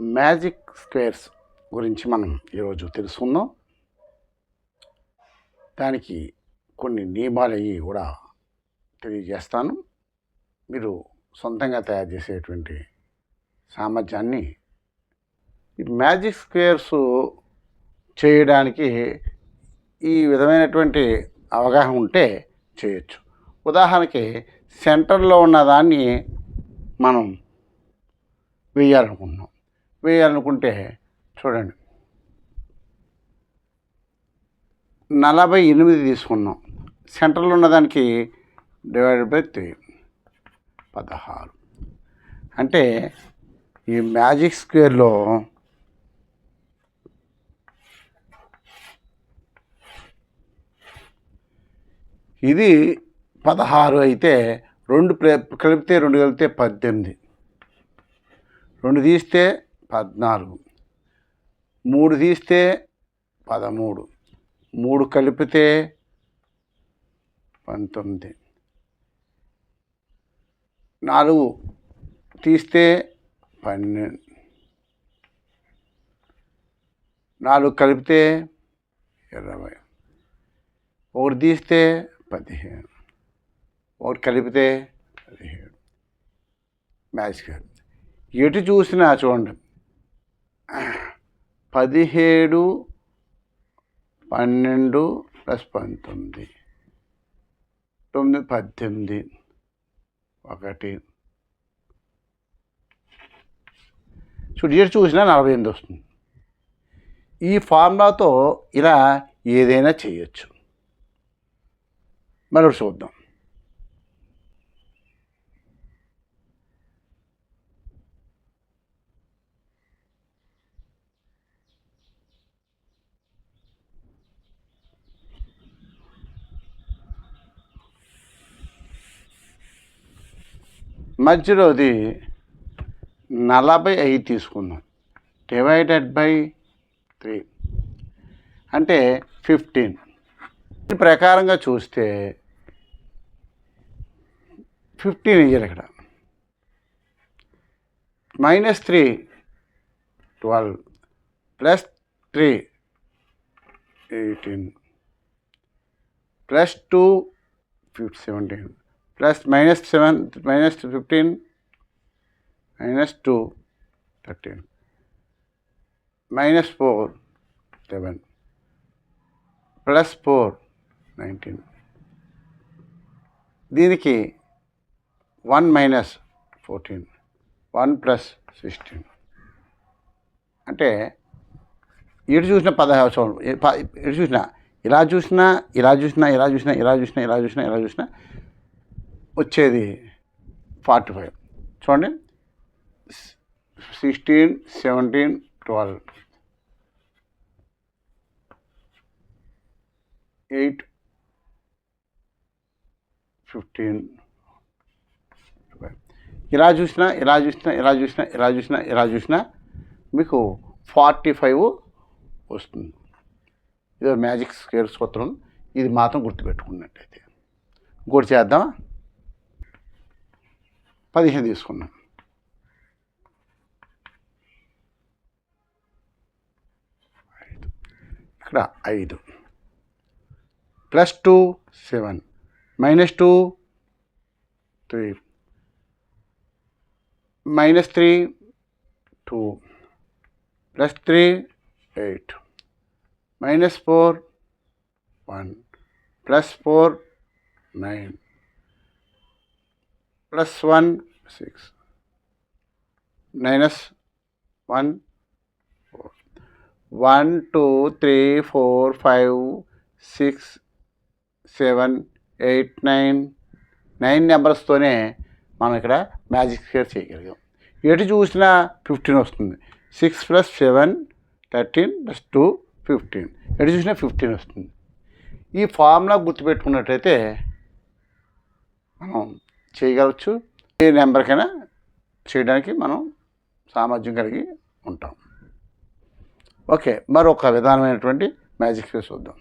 Magic squares గురించి మనం ఈరోజు తెలుసుకుందాం. దానికి కొన్ని నియమాలు అవి కూడా తెలియజేస్తాను. మీరు సొంతంగా తయారు చేసేటువంటి సామర్థ్యాన్ని ఈ మ్యాజిక్ స్క్వేర్స్ చేయడానికి ఈ విధమైనటువంటి అవగాహన ఉంటే చేయొచ్చు. ఉదాహరణకి సెంటర్లో ఉన్న దాన్ని మనం వేయాలనుకుంటున్నాం. వేయాలనుకుంటే చూడండి. నలభై ఎనిమిది తీసుకున్నాం. సెంటర్లో ఉన్నదానికి డివైడెడ్ బై త్రీ. పదహారు. అంటే ఈ మ్యాజిక్ స్క్వేర్లో ఇది పదహారు అయితే రెండు కలిపితే రెండు కలిపితే పద్దెనిమిది. రెండు తీస్తే పద్నాలుగు. మూడు తీస్తే పదమూడు. మూడు కలిపితే పంతొమ్మిది. నాలుగు తీస్తే పన్నెండు నాలుగు కలిపితే ఇరవై. ఒకటి తీస్తే పదిహేను. ఒకటి కలిపితే పదిహేడు. మ్యాజిక్ ఎటు చూసినా చూడండి. పదిహేడు పన్నెండు ప్లస్ పంతొమ్మిది. తొమ్మిది పద్దెనిమిది. ఒకటి. చూడు చూసినా నలభై ఎనిమిది వస్తుంది. ఈ ఫార్ములాతో ఇలా ఏదైనా చేయొచ్చు. మరొకటి చూద్దాం. మధ్యలోది నలభై ఐదు తీసుకుందాం. Divided by three. అంటే ఫిఫ్టీన్. ప్రకారంగా చూస్తే ఫిఫ్టీన్ ఇయ్యారు ఇక్కడ. Minus three twelve. Plus three eighteen. Plus two fifty seventeen. Plus minus seven minus fifteen minus two thirteen. Minus four seven plus four nineteen. దీనికి one minus fourteen one plus sixteen. అంటే ఇటు చూసిన పదహారు సంవత్సరం ఇటు చూసినా ఇలా చూసినా ఇలా చూసినా ఇలా చూసినా ఇలా చూసినా ఇలా చూసినా ఇలా చూసినా వచ్చేది ఫార్టీ ఫైవ్. చూడండి. Sixteen seventeen twelve. Eight fifteen ఇలా చూసినా ఇలా చూసినా ఇలా చూసినా ఇలా చూసినా ఇలా చూసినా మీకు ఫార్టీ ఫైవ్ వస్తుంది. ఇది మ్యాజిక్ స్కేర్ సూత్రం ఇది మాత్రం గుర్తుపెట్టుకున్నట్టయితే. ఇంకోటి చేద్దామా? పదిహేను తీసుకున్నాం. ఇక్కడ ఐదు. Plus two seven. Minus two three. Minus three two. Plus three eight. Minus four one. Plus four nine. Plus one six minus one four one two three four five six seven eight nine nine నెంబర్స్తోనే మనం ఇక్కడ magic square చేయగలిగాం. ఎటు చూసినా fifteen వస్తుంది. Six plus seven thirteen plus two fifteen ఎటు చూసినా fifteen వస్తుంది. ఈ ఫార్ములా గుర్తుపెట్టుకున్నట్టయితే మనం చేయగలచ్చు ఏ నెంబర్కైనా చేయడానికి మనం సామర్థ్యం కలిగి ఉంటాం. ఓకే మరొక విధానమైనటువంటి మ్యాజిక్ చూద్దాం.